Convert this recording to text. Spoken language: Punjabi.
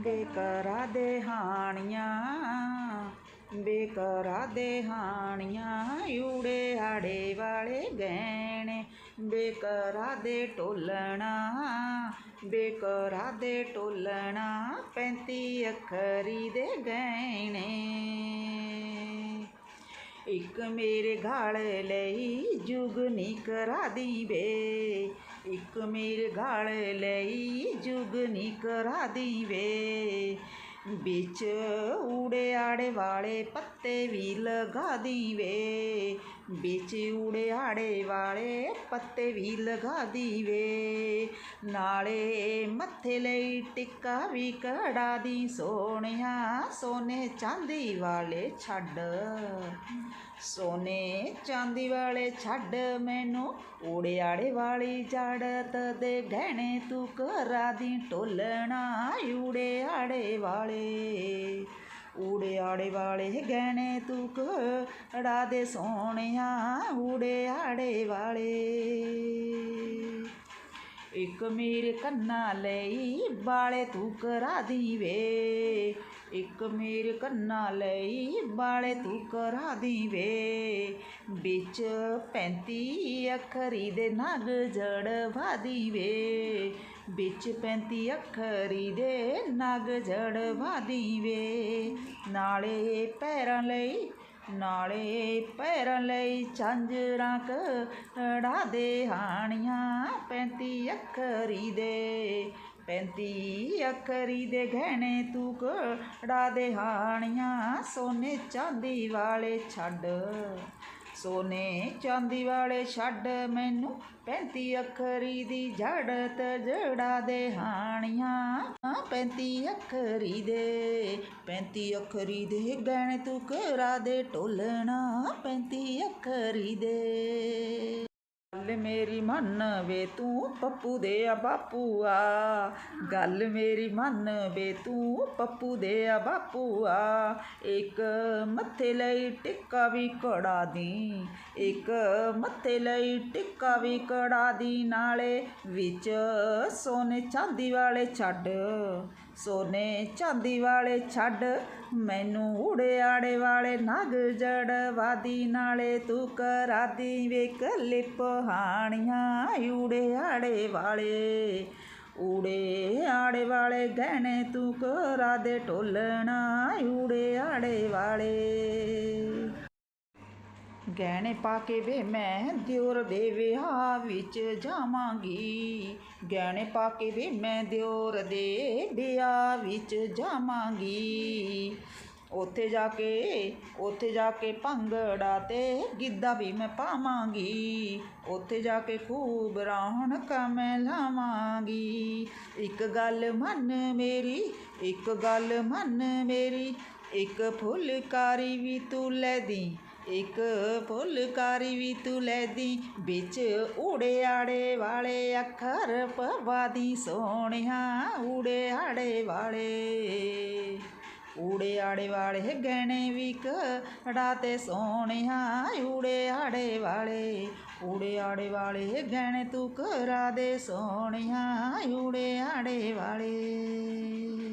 ਬੇਕਰਾ ਦੇ ਹਾਣੀਆਂ ਬੇਕਰਾ ਦੇ ਹਾਣੀਆਂ ਯੂੜੇ ਆੜੇ ਵਾਲੇ ਗਹਿਣੇ ਬੇਕਰਾ ਦੇ ਢੋਲਣਾ ਬੇਕਰਾ ਦੇ ਢੋਲਣਾ, ਪੈਂਤੀ ਅੱਖਰੀ ਦੇ ਗਹਿਣੇ। ਇੱਕ ਮੇਰੇ ਗਾਲ ਲਈ ਜੁਗਨੀ ਕਰਾ ਦੀ ਵੇ, ਇੱਕ ਮੇਰੇ ਗਾਲ ਲਈ ਜੁਗਨੀ ਕਰਾ ਦੀ ਵੇ ਵਿੱਚ ਊੜੇ ਆੜੇ ਵਾਲੇ ਪੱਤੇ ਵੀ ਲਗਾ ਦੀ ਵੇ ਵਿੱਚ ਊੜੇ ਆੜੇ ਵਾਲੇ ਪੱਤੇ ਵੀ ਲਗਾ ਦੀ ਨਾਲੇ ਮੱਥੇ ਲਈ ਟਿੱਕਾ ਵੀ ਕੜਾ ਦੀ ਸੋਹਣਿਆ, ਸੋਨੇ ਚਾਂਦੀ ਵਾਲੇ ਛੱਡ। ਸੋਨੇ ਚਾਂਦੀ ਵਾਲੇ ਛੱਡ ਮੈਨੂੰ ਊੜਿਆੜੇ ਵਾਲੀ ਜੜਤ ਦੇ ਗਹਿਣੇ ਤੂੰ ਕਰਾ ਦੀ ਢੋਲਣਾ ਊੜਿਆੜੇ ਵਾਲੇ। ਊੜਿਆੜੇ ਵਾਲੇ ਗਹਿਣੇ ਤੂੰ ਕੜਾ ਦੇ ਸੋਹਣਿਆ ਊੜਿਆੜੇ ਵਾਲੇ। ਇੱਕ ਮੇਰੇ ਕੰਨਾਂ ਲਈ ਬਾਲੇ ਤੂੰ ਕਰਾ ਦੀ ਵੇ ਇੱਕ ਮੇਰੇ ਕੰਨਾਂ ਲਈ ਬਾਲੇ ਤੂੰ ਕਰਾ ਦੀ ਵੇ ਵਿੱਚ 35 ਅੱਖਰੀ ਦੇ ਨਗ ਜੜਵਾ ਦੀ ਵੇ ਵਿੱਚ 35 ਅੱਖਰੀ ਦੇ ਨਗ ਜੜਵਾ ਦੀ ਵੇ ਨਾਲੇ ਪੈਰਾਂ ਲਈ ਨਾਲੇ ਪੈਰਾਂ ਲਈ ਝਾਂਜਰਾਂ ਕੜਾ ਦੇ ਹਾਣੀਆਂ, ਪੈਂਤੀ ਅੱਖਰੀ ਦੇ, ਪੈਂਤੀ ਅੱਖਰੀ ਦੇ ਗਹਿਣੇ ਤੂੰ ਕੜਾ ਦੇ ਹਾਣੀਆਂ, ਸੋਨੇ ਚਾਂਦੀ ਵਾਲੇ ਛੱਡ। ਸੋਨੇ ਚਾਂਦੀ ਵਾਲੇ ਛੱਡ ਮੈਨੂੰ ਪੈਂਤੀ ਅੱਖਰੀ ਦੀ ਜੜਤ ਜੜਾ ਦੇ ਹਾਣੀਆਂ। ਪੈਂਤੀ ਅੱਖਰੀ ਦੇ, ਪੈਂਤੀ ਅੱਖਰੀ ਦੇ ਗਹਿਣੇ ਤੂੰ ਕਰਾ ਦੇ ਟੋਲਣਾ ਪੈਂਤੀ ਅੱਖਰੀ ਦੇ। ਗੱਲ ਮੇਰੀ ਮੰਨ ਵੇ ਤੂੰ ਪੱਪੂ ਦੇ ਆ ਬਾਪੂ ਆ ਗੱਲ ਮੇਰੀ ਮੰਨ ਵੇ ਤੂੰ ਪੱਪੂ ਦੇ ਆ ਬਾਪੂ ਆ ਇੱਕ ਮੱਥੇ ਲਈ ਟਿੱਕਾ ਵੀ ਕੜਾ ਦੀ, ਇੱਕ ਮੱਥੇ ਲਈ ਟਿੱਕਾ ਵੀ ਕੜਾ ਦੀ। ਨਾਲੇ ਵਿੱਚ ਸੋਨੇ ਚਾਂਦੀ ਵਾਲੇ ਛੱਡ। ਸੋਨੇ ਚਾਂਦੀ ਵਾਲੇ ਛੱਡ, ਮੈਨੂੰ ਊੜਿਆੜੇ ਵਾਲੇ ਨਗ ਜੜਵਾਦੀ, ਨਾਲੇ ਤੂੰ ਕਰਾਦੀ ਵੇਖ ਲਿਪ ਹਾਣੀਆਂ ਊੜਿਆੜੇ ਵਾਲੇ। ਊੜੇ ਆੜੇ ਵਾਲੇ ਗਹਿਣੇ ਤੂੰ ਕਰਾ ਦੇ ਢੋਲਣਾ ਊੜੇ ਆੜੇ ਵਾਲੇ। ਗਹਿਣੇ ਪਾ ਕੇ ਵੇ, ਮੈਂ ਦਿਓਰ ਦੇ ਵਿਆਹ ਵਿੱਚ ਜਾਵਾਂਗੀ। ਗਹਿਣੇ ਪਾ ਕੇ ਵੇ, ਮੈਂ ਦਿਓਰ ਦੇ ਵਿਆਹ ਵਿੱਚ ਜਾਵਾਂਗੀ। ਉੱਥੇ ਜਾ ਕੇ, ਉੱਥੇ ਜਾ ਕੇ ਭੰਗੜਾ ਤੇ ਗਿੱਧਾ ਵੀ ਮੈਂ ਪਾਵਾਂਗੀ। ਉੱਥੇ ਜਾ ਕੇ ਖੂਬ ਰੌਣਕਾਂ ਮੈਂ ਲਾਵਾਂਗੀ। ਇੱਕ ਗੱਲ ਮੰਨ ਮੇਰੀ, ਇੱਕ ਗੱਲ ਮੰਨ ਮੇਰੀ, ਇੱਕ ਫੁਲਕਾਰੀ ਵੀ ਤੂੰ ਲੈ ਦੀ। ਇੱਕ ਫੁੱਲਕਾਰੀ ਵੀ ਤੂੰ ਲੈਦੀ ਵਿੱਚ ਊੜੇ ਆੜੇ ਵਾਲੇ ਅੱਖਰ ਪਵਾਦੀ ਸੋਹਣਿਆ ਊੜੇ ਆੜੇ ਵਾਲੇ। ਊੜੇ ਆੜੇ ਵਾਲੇ ਗਹਿਣੇ ਵੀ ਕੜਾ ਤੇ ਸੋਹਣਿਆ ਊੜੇ ਆੜੇ ਵਾਲੇ। ਊੜੇ ਆੜੇ ਵਾਲੇ ਗਹਿਣੇ ਤੂੰ ਕਰਾ ਦੇ, ਸੋਹਣਿਆ ਊੜੇ ਆੜੇ ਵਾਲੇ।